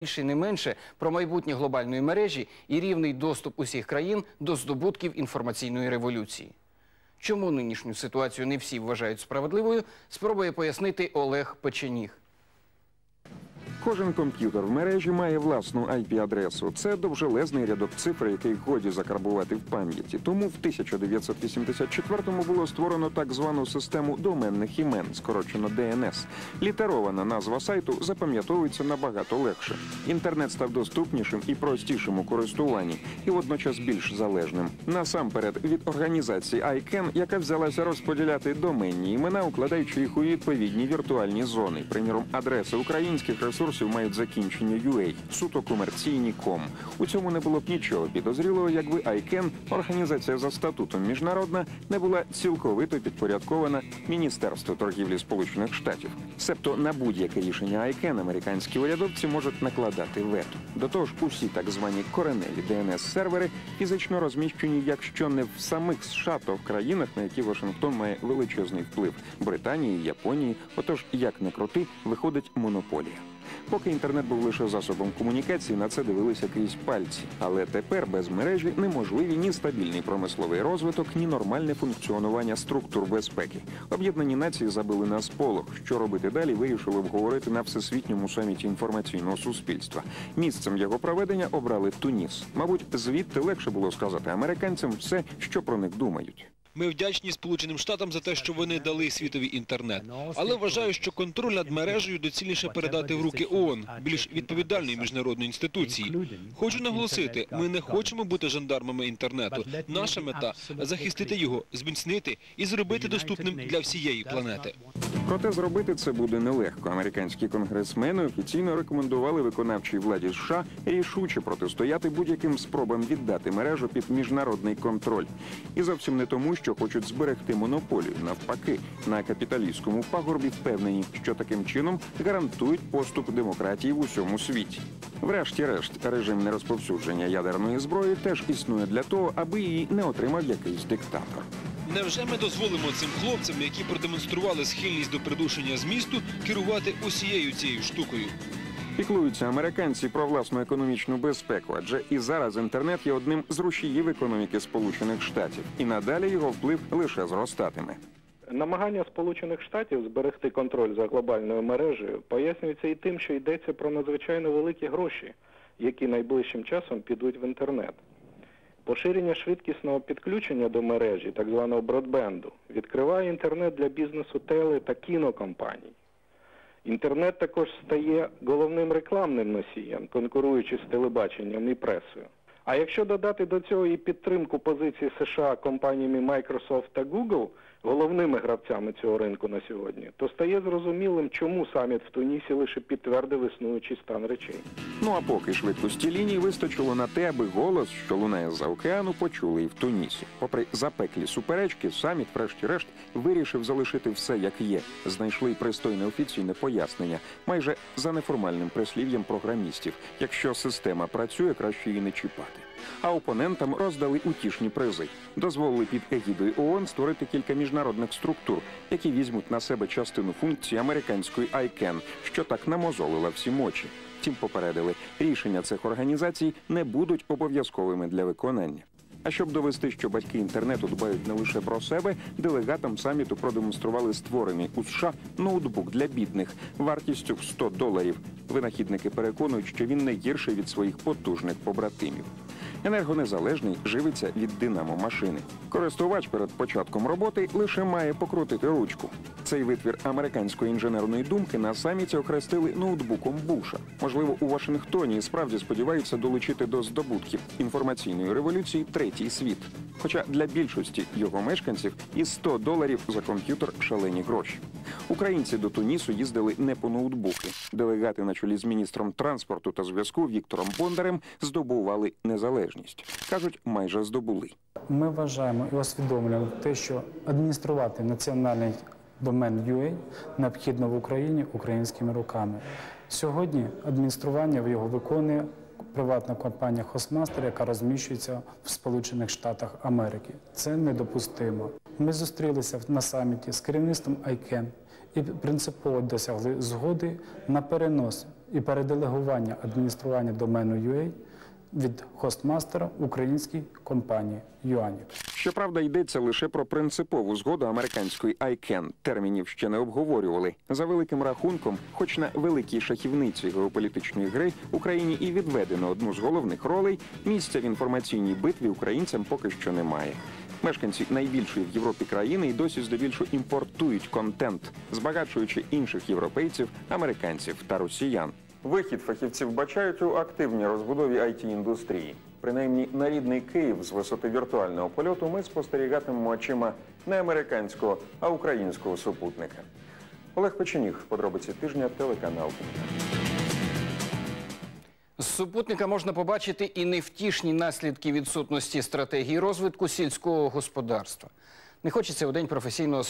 більше не менше про майбутнє глобальної мережі і рівний доступ усіх країн до здобутків інформаційної революції. Чому нинішню ситуацію не всі вважають справедливою, спробує пояснити Олег Печеніг. Кожен комп'ютер в мережі має власну IP-адресу. Це довжелезний рядок цифр, який годі закарбувати в пам'яті. Тому в 1984-му було створено так звану систему доменних імен, скорочено DNS. Літерована назва сайту запам'ятовується набагато легше. Інтернет став доступнішим і простішим у користуванні, і водночас більш залежним. Насамперед від організації ICANN, яка взялася розподіляти доменні імена, укладаючи їх у відповідні віртуальні зони. Приміром, адреси українських ресурсів мають закінчення UA, суто комерційні ком. У цьому не було б нічого підозрілого, якби ICANN, організація за статутом міжнародна, не була цілковито підпорядкована Міністерству торгівлі Сполучених Штатів. Себто на будь-яке рішення ICANN американські урядовці можуть накладати вето. До того ж, усі так звані кореневі DNS-сервери фізично розміщені, якщо не в самих США, то в країнах, на які Вашингтон має величезний вплив Британії, Японії. Отож, як не крути, виходить монополія. Поки інтернет був лише засобом комунікації, на це дивилися крізь пальці. Але тепер без мережі неможливі ні стабільний промисловий розвиток, ні нормальне функціонування структур безпеки. Об'єднані нації забили на сполох. Що робити далі, вирішили обговорити на всесвітньому саміті інформаційного суспільства. Місцем його проведення обрали Туніс. Мабуть, звідти легше було сказати американцям все, що про них думають. Ми вдячні Сполученим Штатам за те, що вони дали світові інтернет. Але вважаю, що контроль над мережею доцільніше передати в руки ООН, більш відповідальної міжнародної інституції. Хочу наголосити, ми не хочемо бути жандармами інтернету. Наша мета захистити його, зміцнити і зробити доступним для всієї планети. Проте зробити це буде нелегко. Американські конгресмени офіційно рекомендували виконавчій владі США рішуче протистояти будь-яким спробам віддати мережу під міжнародний контроль. І зовсім не тому, що хочуть зберегти монополію. Навпаки, на капіталістському пагорбі впевнені, що таким чином гарантують поступ демократії в усьому світі. Врешті-решт, режим нерозповсюдження ядерної зброї теж існує для того, аби її не отримав якийсь диктатор. Невже ми дозволимо цим хлопцям, які продемонстрували схильність до придушення змісту, керувати усією цією штукою? Піклуються американці про власну економічну безпеку, адже і зараз інтернет є одним з рушіїв економіки Сполучених Штатів, і надалі його вплив лише зростатиме. Намагання Сполучених Штатів зберегти контроль за глобальною мережею пояснюється і тим, що йдеться про надзвичайно великі гроші, які найближчим часом підуть в інтернет. Поширення швидкісного підключення до мережі, так званого бродбенду, відкриває інтернет для бізнесу теле та кінокомпаній. Інтернет також стає головним рекламним носієм, конкуруючи з телебаченням і пресою. А якщо додати до цього і підтримку позиції США компаніями Microsoft та Google, головними гравцями цього ринку на сьогодні, то стає зрозумілим, чому саміт в Тунісі лише підтвердив існуючий стан речей. Ну а поки швидкості ліній вистачило на те, аби голос, що лунає з-за океану, почули і в Тунісі. Попри запеклі суперечки, саміт, врешті-решт, вирішив залишити все як є. Знайшли пристойне офіційне пояснення, майже за неформальним прислів'ям програмістів. Якщо система працює, краще її не чіпати. А опонентам роздали утішні призи. Дозволили під егідою ООН створити кілька міжнародних структур, які візьмуть на себе частину функцій американської ICANN, що так намозолила всім очі. Втім, попередили, рішення цих організацій не будуть обов'язковими для виконання. А щоб довести, що батьки інтернету дбають не лише про себе, делегатам саміту продемонстрували створений у США ноутбук для бідних вартістю в 100 доларів. Винахідники переконують, що він не гірший від своїх потужних побратимів. Енергонезалежний живиться від динамо машини. Користувач перед початком роботи лише має покрутити ручку. Цей витвір американської інженерної думки на саміті охрестили ноутбуком Буша. Можливо, у Вашингтоні справді сподіваються долучити до здобутків інформаційної революції третій світ. Хоча для більшості його мешканців і 100 доларів за комп'ютер шалені гроші. Українці до Тунісу їздили не по ноутбуки. Делегати на чолі з міністром транспорту та зв'язку Віктором Бондарем здобували незалежність. кажуть, майже здобули. Ми вважаємо і усвідомлюємо те, що адмініструвати національний домен UA необхідно в Україні українськими руками. Сьогодні адміністрування його виконує приватна компанія Hostmaster, яка розміщується в Сполучених Штатах Америки. Це недопустимо. Ми зустрілися на саміті з керівництвом ICANN і принципово досягли згоди на перенос і переделегування адміністрування домену UA від хостмастера українській компанії Юанік. Щоправда, йдеться лише про принципову згоду американської ICANN. Термінів ще не обговорювали. За великим рахунком, хоч на великій шахівниці геополітичної гри Україні і відведено одну з головних ролей, місця в інформаційній битві українцям поки що немає. Мешканці найбільшої в Європі країни й досі здебільшого імпортують контент, збагачуючи інших європейців, американців та росіян. Вихід фахівців бачають у активній розбудові it індустрії. Принаймні на рідний Київ з висоти віртуального польоту ми спостерігатимемо очима не американського, а українського супутника. Олег Печеніг, подробиці тижня, телеканал. З супутника можна побачити і невтішні наслідки відсутності стратегії розвитку сільського господарства. Не хочеться у день професійного